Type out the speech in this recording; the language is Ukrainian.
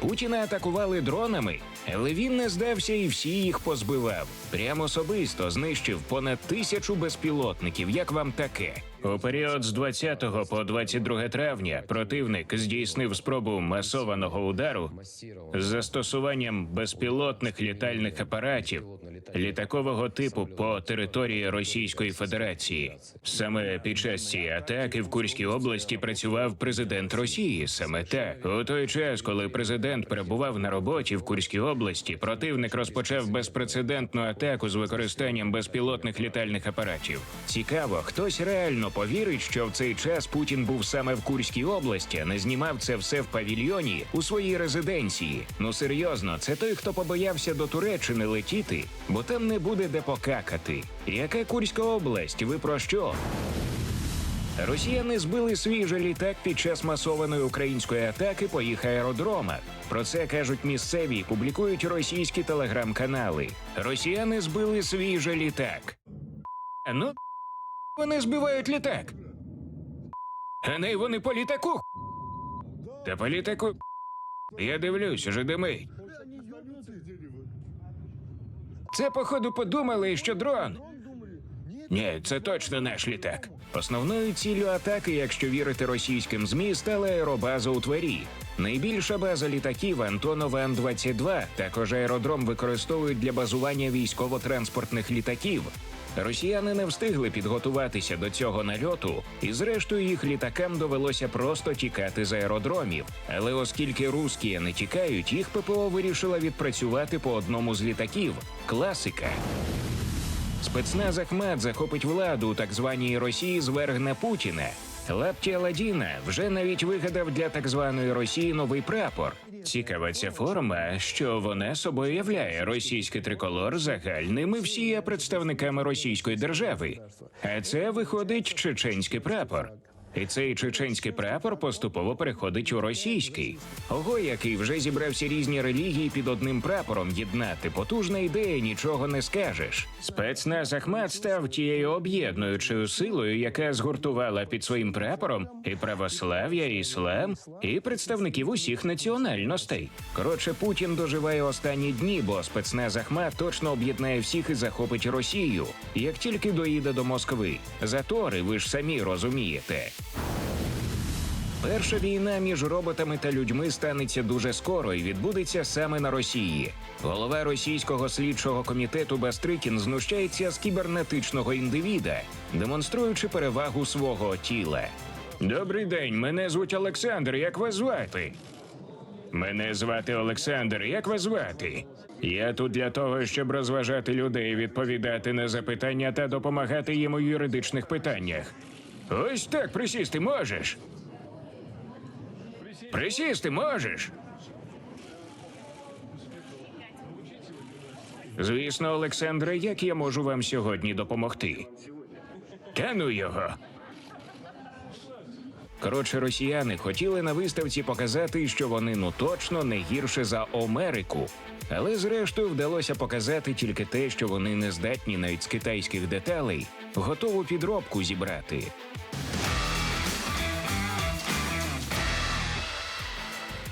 Путіна атакували дронами, але він не здався і всі їх позбивав. Прямо особисто знищив понад тисячу безпілотників. Як вам таке? У період з 20 по 22 травня противник здійснив спробу масованого удару з застосуванням безпілотних літальних апаратів літакового типу по території Російської Федерації. Саме під час цієї атаки в Курській області працював президент Росії. Саме так у той час, коли президент перебував на роботі в Курській області, противник розпочав безпрецедентну атаку з використанням безпілотних літальних апаратів. Цікаво, хтось реально повірить, що в цей час Путін був саме в Курській області, а не знімав це все в павільйоні у своїй резиденції. Ну серйозно, це той, хто побоявся до Туреччини летіти, бо там не буде де покакати. Яка Курська область? Ви про що? Росіяни збили свій же літак під час масованої української атаки по їх аеродромах. Про це кажуть місцеві публікують російські телеграм-канали. Росіяни збили свій же літак. Ну, вони збивають літак. А не вони по літаку. Та по літаку. Я дивлюсь, уже димить. Це, походу, подумали, що дрон. Ні, це точно наш літак. Основною ціллю атаки, якщо вірити російським змі, стала аеробаза у Твері. Найбільша база літаків Антонов Ан-22. Також аеродром використовують для базування військово-транспортних літаків. Росіяни не встигли підготуватися до цього нальоту, і зрештою їх літакам довелося просто тікати з аеродромів. Але оскільки русські не тікають, їх ППО вирішила відпрацювати по одному з літаків. Класика. Спецназ Ахмат захопить владу у так званій Росії, звергне Путіна. Лапті Аладдіна вже навіть вигадав для так званої Росії новий прапор. Цікава ця форма, що вона собою являє російський триколор загальним і всі є представниками російської держави. А це виходить чеченський прапор. І цей чеченський прапор поступово переходить у російський. Ого, який вже зібрався різні релігії під одним прапором єднати. Потужна ідея, нічого не скажеш. Спецназ Ахмат став тією об'єднуючою силою, яка згуртувала під своїм прапором і православ'я, і іслам, і представників усіх національностей. Коротше, Путін доживає останні дні, бо спецназ Ахмат точно об'єднає всіх і захопить Росію, як тільки доїде до Москви. Затори, ви ж самі розумієте. Перша війна між роботами та людьми станеться дуже скоро і відбудеться саме на Росії. Голова російського слідчого комітету Бастрикін знущається з кібернетичного індивіда, демонструючи перевагу свого тіла. Добрий день, мене звуть Олександр. Як вас звати? Мене звати Олександр. Як вас звати? Я тут для того, щоб розважати людей, відповідати на запитання та допомагати їм у юридичних питаннях. Ось так присісти можеш. Присісти можеш. Звісно, Олександре, як я можу вам сьогодні допомогти? Та ну його. Коротше, росіяни хотіли на виставці показати, що вони ну точно не гірше за Омерику. Але зрештою вдалося показати тільки те, що вони не здатні навіть з китайських деталей готову підробку зібрати.